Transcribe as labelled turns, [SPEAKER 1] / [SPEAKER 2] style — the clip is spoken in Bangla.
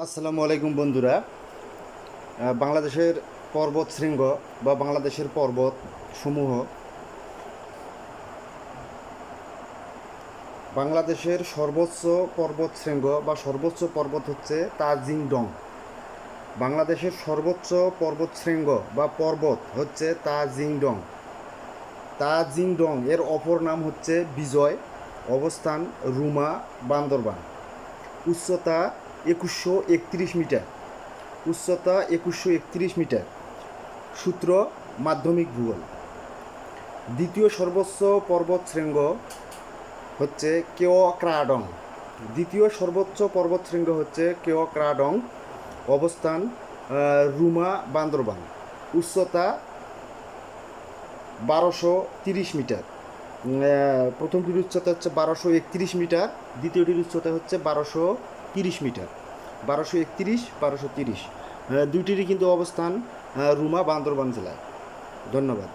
[SPEAKER 1] আসসালামু আলাইকুম বন্ধুরা। বাংলাদেশের পর্বত শৃঙ্গ বা বাংলাদেশের পর্বত সমূহ বাংলাদেশের সর্বোচ্চ পর্বত শৃঙ্গ বা সর্বোচ্চ পর্বত হচ্ছে তাজিং ডং বাংলাদেশের সর্বোচ্চ পর্বত শৃঙ্গ বা পর্বত হচ্ছে তাজিং ডং তাজিং ডং এর অপর নাম হচ্ছে বিজয়, অবস্থান রুমা, বান্দরবান। উচ্চতা একুশশো একত্রিশ মিটার। উচ্চতা একুশশো একত্রিশ মিটার। সূত্র মাধ্যমিক ভূগোল। দ্বিতীয় সর্বোচ্চ পর্বত শৃঙ্গ হচ্ছে কেও ক্রাডং দ্বিতীয় সর্বোচ্চ পর্বত শৃঙ্গ হচ্ছে কেও ক্রাডং অবস্থান রুমা বান্দরবান। উচ্চতা বারোশো তিরিশ মিটার। প্রথমটির উচ্চতা হচ্ছে বারোশো একত্রিশ মিটার। দ্বিতীয়টির উচ্চতা হচ্ছে বারোশো তিরিশ মিটার। বারোশো একত্রিশ বারোশো তিরিশ। দুইটিরই কিন্তু অবস্থান রুমা বান্দরবান জেলায়। ধন্যবাদ